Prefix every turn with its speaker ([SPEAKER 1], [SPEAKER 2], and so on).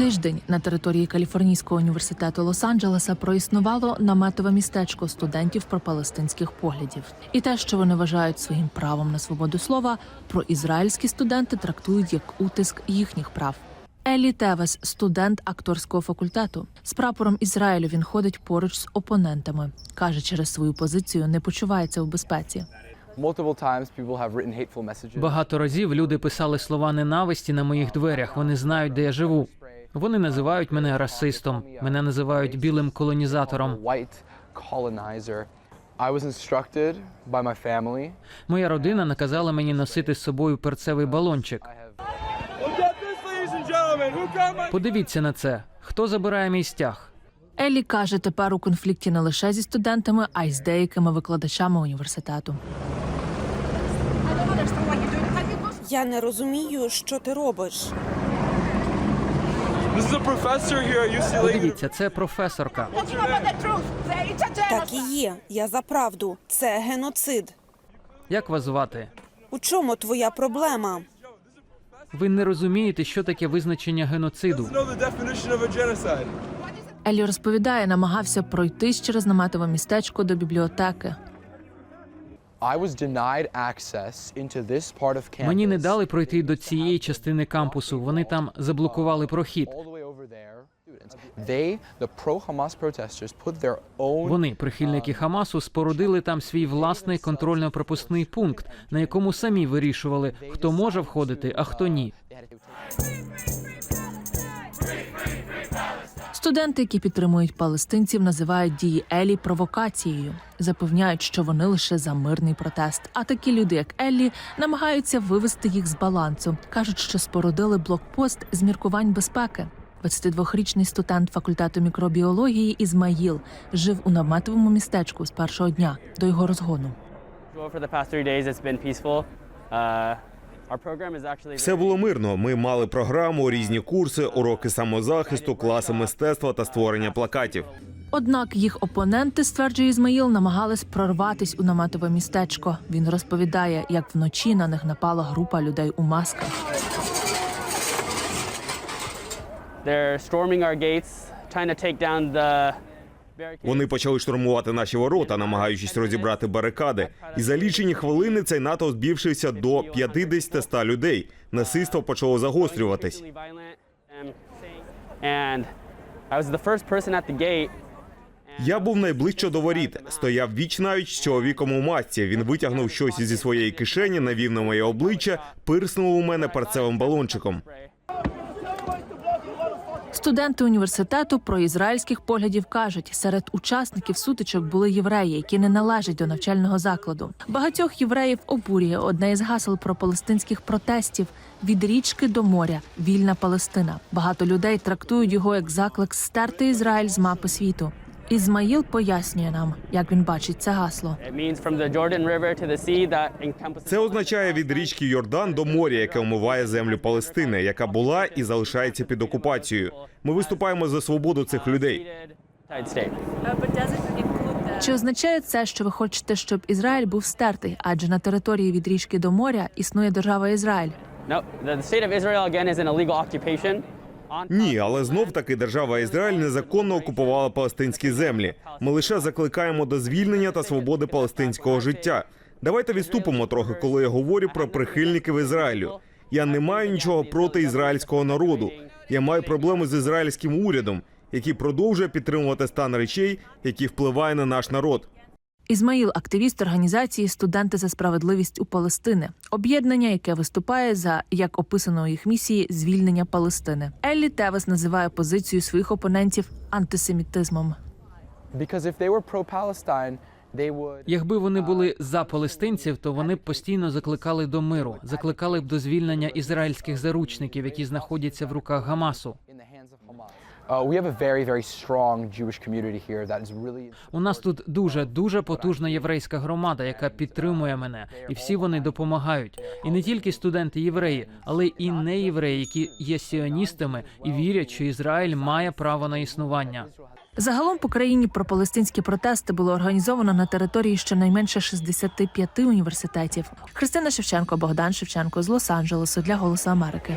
[SPEAKER 1] Тиждень на території Каліфорнійського університету Лос-Анджелеса проіснувало наметове містечко студентів пропалестинських поглядів. І те, що вони вважають своїм правом на свободу слова, проізраїльські студенти трактують як утиск їхніх прав. Елі Тевес, студент акторського факультету. З прапором Ізраїлю він ходить поруч з опонентами. каже, через свою позицію не почувається в безпеці.
[SPEAKER 2] Багато разів люди писали слова ненависті на моїх дверях. Вони знають, де я живу. Вони називають мене расистом. Мене називають білим колонізатором. Моя родина наказала мені носити з собою перцевий балончик. Подивіться на це. Хто забирає мій стяг?
[SPEAKER 1] Еллі каже, тепер у конфлікті не лише зі студентами, а й з деякими викладачами університету.
[SPEAKER 3] Я не розумію, що ти робиш.
[SPEAKER 2] Подивіться, це професорка.
[SPEAKER 3] Так і є. Я за правду. Це геноцид.
[SPEAKER 2] Як вас звати?
[SPEAKER 3] У чому твоя проблема?
[SPEAKER 2] Ви не розумієте, що таке визначення геноциду.
[SPEAKER 1] Еллі розповідає, намагався пройтись через наметове містечко до бібліотеки.
[SPEAKER 2] Мені не дали пройти до цієї частини кампусу. Вони там заблокували прохід. Вони, прихильники Хамасу, спорудили там свій власний контрольно-пропускний пункт, на якому самі вирішували, хто може входити, а хто ні.
[SPEAKER 1] Студенти, які підтримують палестинців, називають дії Еллі провокацією. Запевняють, що вони лише за мирний протест. А такі люди, як Еллі, намагаються вивести їх з балансу. кажуть, що спорудили блокпост з міркувань безпеки. 22-річний студент факультету мікробіології Ізмаїл жив у наметовому містечку з першого дня до його розгону.
[SPEAKER 4] Uh,
[SPEAKER 5] Все було мирно. Ми мали програму, різні курси, уроки самозахисту, класи мистецтва та створення плакатів.
[SPEAKER 1] Однак їх опоненти, стверджує Ізмаїл, намагались прорватись у наметове містечко. Він розповідає, як вночі на них напала група людей у масках.
[SPEAKER 4] They're storming our gates, trying to take down the.
[SPEAKER 5] Вони почали штурмувати наші ворота, намагаючись розібрати барикади. І за лічені хвилини цей натовп збільшився до 50-100 людей. Насильство почало загострюватись.
[SPEAKER 4] Gate.
[SPEAKER 5] Я був найближче до воріт. Стояв віч навіть з чоловіком у масці. Він витягнув щось зі своєї кишені, навів на моє обличчя, пирснув у мене перцевим балончиком.
[SPEAKER 1] Студенти університету про ізраїльських поглядів кажуть, серед учасників сутичок були євреї, які не належать до навчального закладу. Багатьох євреїв обурює одне із гасел про палестинських протестів від річки до моря. Вільна Палестина. Багато людей трактують його як заклик стерти Ізраїль з мапи світу. Ізмаїл пояснює нам, як він бачить це гасло.
[SPEAKER 5] Це означає від річки Йордан до моря, яке омиває землю Палестини, яка була і залишається під окупацією. Ми виступаємо за свободу цих людей.
[SPEAKER 1] Чи означає це, що ви хочете, щоб Ізраїль був стертий? Адже на території від річки до моря існує держава Ізраїль.
[SPEAKER 5] Ні, але знов таки держава Ізраїль незаконно окупувала палестинські землі. Ми лише закликаємо до звільнення та свободи палестинського життя. Давайте відступимо трохи, коли я говорю про прихильників Ізраїлю. Я не маю нічого проти ізраїльського народу. Я маю проблеми з ізраїльським урядом, який продовжує підтримувати стан речей, який впливає на наш народ.
[SPEAKER 1] Ізмаїл активіст організації Студенти за справедливість у Палестини, об'єднання, яке виступає за як описано у їх місії звільнення Палестини. Еллі Тевес називає позицію своїх опонентів антисемітизмом.
[SPEAKER 2] Якби вони були за палестинців, то вони б постійно закликали до миру, закликали б до звільнення ізраїльських заручників, які знаходяться в руках Гамасу.
[SPEAKER 6] Uh, we have a very, very strong Jewish community here that is really
[SPEAKER 2] У нас тут дуже дуже потужна єврейська громада, яка підтримує мене, і всі вони допомагають. І не тільки студенти євреї, але і не євреї, які є сіоністами і вірять, що Ізраїль має право на існування.
[SPEAKER 1] Загалом по країні пропалестинські протести було організовано на території щонайменше 65 університетів. Христина Шевченко, Богдан Шевченко з Лос-Анджелесу для Голосу Америки.